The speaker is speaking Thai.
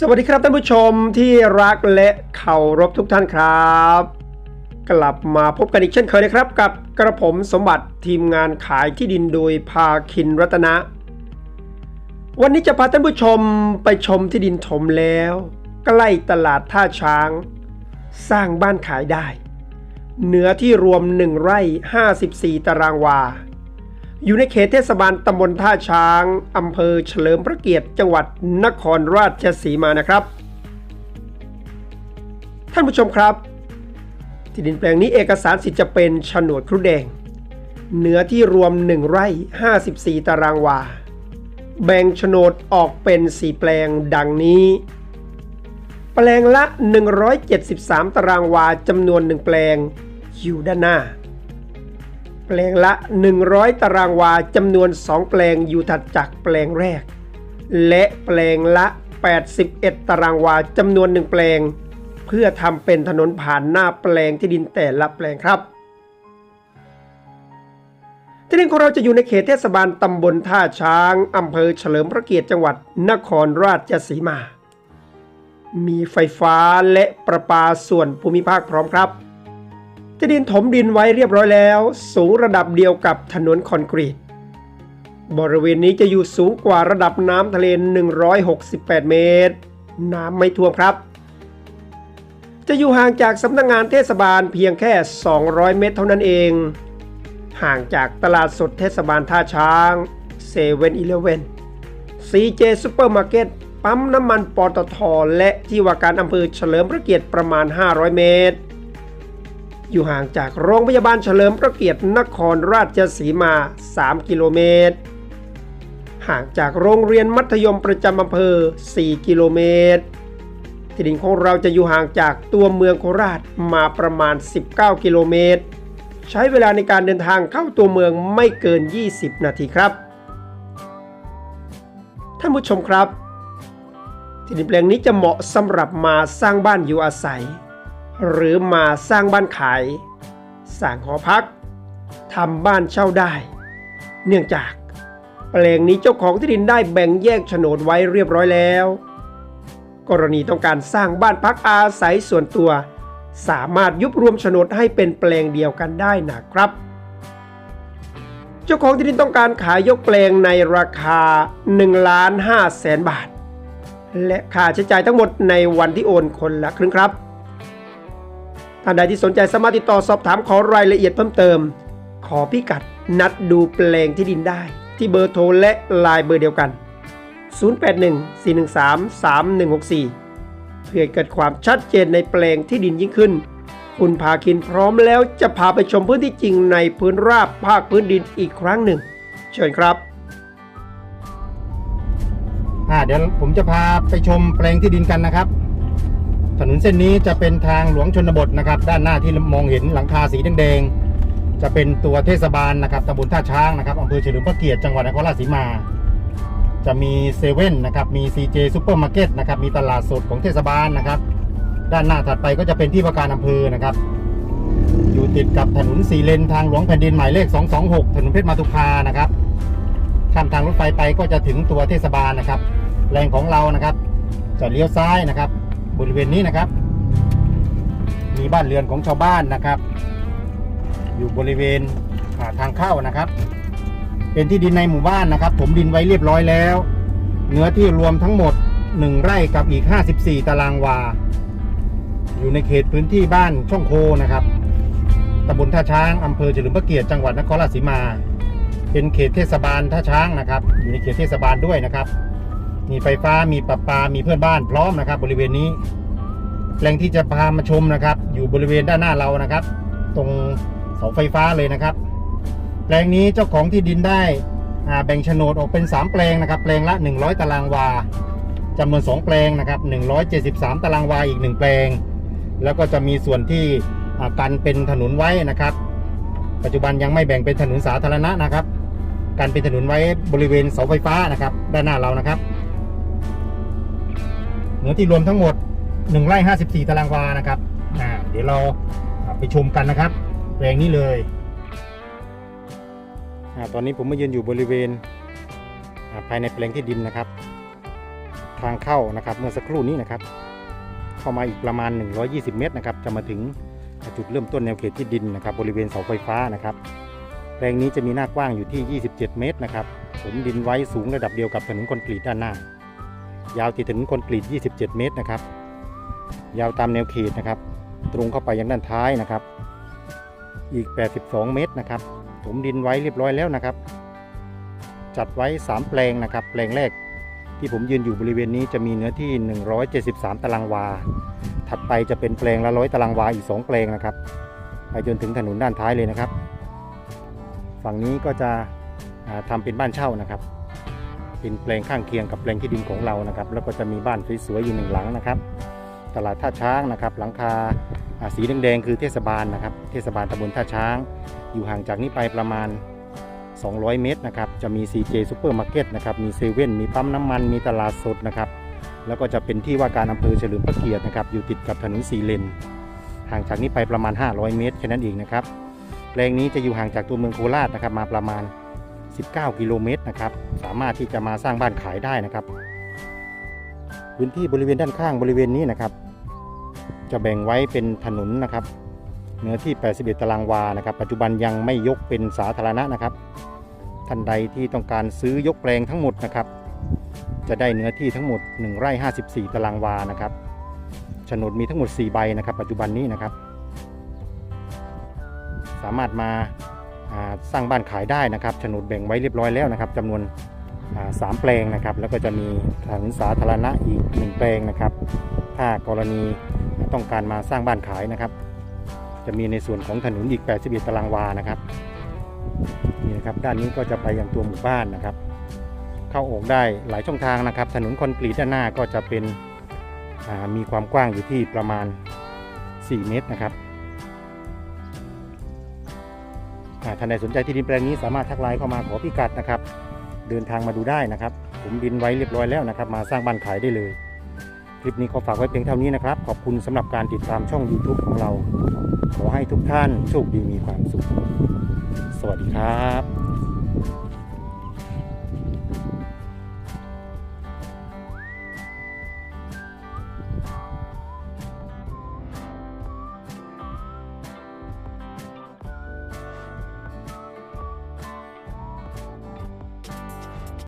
สวัสดีครับท่านผู้ชมที่รักและเคารพทุกท่านครับ กลับมาพบกันอีกเช่นเคยนะครับ กับกระผมสมบัติทีมงานขายที่ดินโดยภาคินรัตนะ วันนี้จะพาท่านผู้ชมไปชมที่ดินถมแล้ว ใกล้ตลาดท่าช้าง สร้างบ้านขายได้ เนื้อที่รวม 1 ไร่ 54 ตารางวา อยู่ในเขตเทศบาลตำบลท่าช้างอำเภอเฉลิมพระเกียรติจังหวัดนครราชสีมานะครับ ท่านผู้ชมครับ ที่ดินแปลงนี้เอกสารสิทธิ์จะเป็นโฉนดครุแดง เนื้อที่รวม 1 ไร่ 54 ตารางวา แบ่งโฉนดออกเป็น 4 แปลงดังนี้ แปลงละ 173 ตารางวาจำนวน 1 แปลงอยู่ด้านหน้า แปลงละ 100 ตารางวาจำนวน 2 แปลงอยู่ถัดจากแปลงแรก และแปลงละ 81 ตารางวาจำนวน 1 แปลง เพื่อทำเป็นถนนผ่านหน้าแปลงที่ดินแต่ละแปลงครับ ที่ดินของเราจะอยู่ในเขตเทศบาลตำบลท่าช้างอำเภอเฉลิมพระเกียรติจังหวัดนครราชสีมา มีไฟฟ้าและประปาส่วนภูมิภาคพร้อมครับ ที่ดินถมดินไว้เรียบร้อยแล้ว สูงระดับเดียวกับถนนคอนกรีต บริเวณนี้จะอยู่สูงกว่าระดับน้ำทะเล 168 เมตร น้ำไม่ท่วมครับ จะอยู่ห่างจากสำนักงงานเทศบาลเพียงแค่ 200 เมตรเท่านั้นเอง ห่างจากตลาดสดเทศบาลท่าช้างเซเว่นอีเลเว่นซีเจซูเปอร์มาร์เก็ตปั๊มน้ำมันปตทและที่ว่าการอำเภอเฉลิมพระเกียรติประมาณ 500 เมตร อยู่ห่างจากโรงพยาบาลเฉลิมพระเกียรตินครราชสีมา 3 กิโลเมตร ห่างจากโรงเรียนมัธยมประจำอำเภอ 4 กิโลเมตร ที่ดินของเราจะอยู่ห่างจากตัวเมืองโคราชมาประมาณ 19 กิโลเมตร ใช้เวลาในการเดินทางเข้าตัวเมืองไม่เกิน 20 นาทีครับ ท่านผู้ชมครับ ที่ดินแปลงนี้จะเหมาะสำหรับมาสร้างบ้านอยู่อาศัย หรือมาสร้างบ้านขาย สร้างหอพักทำบ้านเช่าได้ เนื่องจาก แปลงนี้เจ้าของที่ดินได้แบ่งแยกโฉนดไว้เรียบร้อยแล้ว กรณีต้องการสร้างบ้านพักอาศัยส่วนตัว สามารถยุบรวมโฉนดให้เป็นแปลงเดียวกันได้นะครับ เจ้าของที่ดินต้องการขายยกแปลงในราคา1ล้าน5แสนบาท และค่าใช้จ่ายทั้งหมดในวันที่โอนคนละครึ่งครับ ท่านใดที่สนใจสามารถติดต่อสอบถามขอรายละเอียดเพิ่มเติม ขอพิกัดนัดดูแปลงที่ดินได้ ที่เบอร์โทรและไลน์เบอร์เดียวกัน 0814133164 เพื่อเกิดความชัดเจนในแปลงที่ดินยิ่งขึ้น คุณพาคินพร้อมแล้วจะพาไปชมพื้นที่จริงในพื้นราบภาคพื้นดินอีกครั้งหนึ่ง เชิญครับอ่าเดี๋ยวผมจะพาไปชมแปลงที่ดินกันนะครับ ถนนเส้นนี้จะเป็นทางหลวงชนบทนะครับ ด้านหน้าที่มองเห็นหลังคาสีแดงๆจะเป็นตัวเทศบาลนะครับตำบลท่าช้างนะครับอำเภอเฉลิมพระเกียรติจังหวัดนครราชสีมา จะมีเซเว่นนะครับมี CJ ซูเปอร์มาร์เก็ตนะครับมีตลาดสดของเทศบาลนะครับ ด้านหน้าถัดไปก็จะเป็นที่ว่าการอำเภอนะครับ อยู่ติดกับถนนสีเลนทางหลวงแผ่นดินหมายเลข 226 ถนนเพชรมาตุพานะครับข้ามทางรถไฟไปก็จะถึงตัวเทศบาลนะครับ แรงของเรานะครับจะเลี้ยวซ้ายนะครับ บริเวณนี้นะครับ มีบ้านเรือนของชาวบ้านนะครับ อยู่บริเวณาทางเข้านะครับ เป็นที่ดินในหมู่บ้านนะครับผมดินไว้เรียบร้อยแล้ว เนื้อที่รวมทั้งหมด 1 ไร่กับอีก 54 ตารางวา อยู่ในเขตพื้นที่บ้านช่องโคนะครับตำบลท่าช้างอำเภอเฉลิมพระเกียรติจังหวัดนครราชสีมา เป็นเขตเทศบาลท่าช้างนะครับ อยู่ในเขตเทศบาลด้วยนะครับ มีไฟฟ้ามีประปา มีเพื่อนบ้านพร้อมนะครับ บริเวณนี้แปลงที่จะพามาชมนะครับ อยู่บริเวณด้านหน้าเรานะครับ ตรงเสาไฟฟ้าเลยนะครับแปลงนี้เจ้าของที่ดินได้แบ่งโฉนดออกเป็น 3 แปลงนะครับ แปลงละ 100 ตารางวาจำนวน 2 แปลงนะครับ 173 ตารางวาอีก 1 แปลง แล้วก็จะมีส่วนที่กันเป็นถนนไว้นะครับ ปัจจุบันยังไม่แบ่งเป็นถนนสาธารณะนะครับ การเป็นถนนไว้บริเวณเสาไฟฟ้านะครับ ด้านหน้าเรานะครับ เนื้อที่รวมทั้งหมด1ไร่54 ตารางวานะครับอ่าเดี๋ยวเราไปชมกันนะครับแปลงนี้เลยอ่าตอนนี้ผมมายืนอยู่บริเวณอ่าภายในแปลงที่ดินนะครับ ทางเข้านะครับเมื่อสักครู่นี้นะครับ เข้ามาอีกประมาณ 120 เมตรนะครับ จะมาถึงจุดเริ่มต้นแนวเขตที่ดินนะครับ บริเวณเสาไฟฟ้านะครับแปลงนี้จะมีหน้ากว้างอยู่ที่ 27 เมตรนะครับถมดินไว้สูงระดับเดียวกับถนนคอนกรีตด้านหน้า ยาวติดถนนคอนกรีต 27 เมตรนะครับ ยาวตามแนวเขตนะครับ ตรงเข้าไปยังด้านท้ายนะครับ อีก 82 เมตรนะครับ ถมดินไว้เรียบร้อยแล้วนะครับ จัดไว้ 3 แปลงนะครับ แปลงแรกที่ผมยืนอยู่บริเวณนี้จะมีเนื้อที่ 173 ตารางวา ถัดไปจะเป็นแปลงละร้อยตารางวาอีก 2 แปลงนะครับ ไปจนถึงถนนด้านท้ายเลยนะครับ ฝั่งนี้ก็จะอ่าทำเป็นบ้านเช่านะครับ เป็นแปลงข้างเคียงกับแปลงที่ดินของเรานะครับ แล้วก็จะมีบ้านสวยๆอยู่หนึ่งหลังนะครับ ตลาดท่าช้างนะครับ หลังคาสีแดงๆคือเทศบาลนะครับ เทศบาลตำบลท่าช้าง อยู่ห่างจากนี้ไปประมาณ 200 เมตรนะครับ จะมี CJ Super Market นะครับ มีเซเว่น มีปั๊มน้ำมัน มีตลาดสดนะครับ แล้วก็จะเป็นที่ว่าการอำเภอเฉลิมพระเกียรตินะครับ อยู่ติดกับถนนสีเลน ห่างจากนี้ไปประมาณ 500 เมตรแค่นั้นเองนะครับ แปลงนี้จะอยู่ห่างจากตัวเมืองโคราชนะครับ มาประมาณ 19 กิโลเมตรนะครับ สามารถที่จะมาสร้างบ้านขายได้นะครับ พื้นที่บริเวณด้านข้างบริเวณนี้นะครับ จะแบ่งไว้เป็นถนนนะครับเนื้อที่ 81 ตารางวานะครับ ปัจจุบันยังไม่ยกเป็นสาธารณะนะครับ ท่านใดที่ต้องการซื้อยกแปลงทั้งหมดนะครับ จะได้เนื้อที่ทั้งหมด1ไร่54 ตารางวานะครับโฉนดมีทั้งหมด 4 ใบนะครับ ปัจจุบันนี้นะครับ สามารถมาอ่า สร้างบ้านขายได้นะครับโฉนดแบ่งไว้เรียบร้อยแล้วนะครับจำนวนสามแปลงนะครับ แล้วก็จะมีถนนสาธารณะอีกหนึ่งแปลงนะครับ ถ้ากรณีต้องการมาสร้างบ้านขายนะครับ จะมีในส่วนของถนนอีก 81 ตารางวานะครับนี่นะครับด้านนี้ก็จะไปยังตัวหมู่บ้านนะครับ เข้าออกได้หลายช่องทางนะครับ ถนนคอนกรีตด้านหน้าก็จะเป็นมีความกว้างอยู่ที่ประมาณ 4 เมตรนะครับ ท่านใดสนใจที่ดินแปลงนี้สามารถทักไลน์เข้ามาขอพิกัดนะครับ เดินทางมาดูได้นะครับ ผมดินไว้เรียบร้อยแล้วนะครับ มาสร้างบ้านขายได้เลย คลิปนี้ขอฝากไว้เพียงเท่านี้นะครับ ขอบคุณสำหรับการติดตามช่อง YouTube ของเรา ขอให้ทุกท่านโชคดีมีความสุข สวัสดีครับ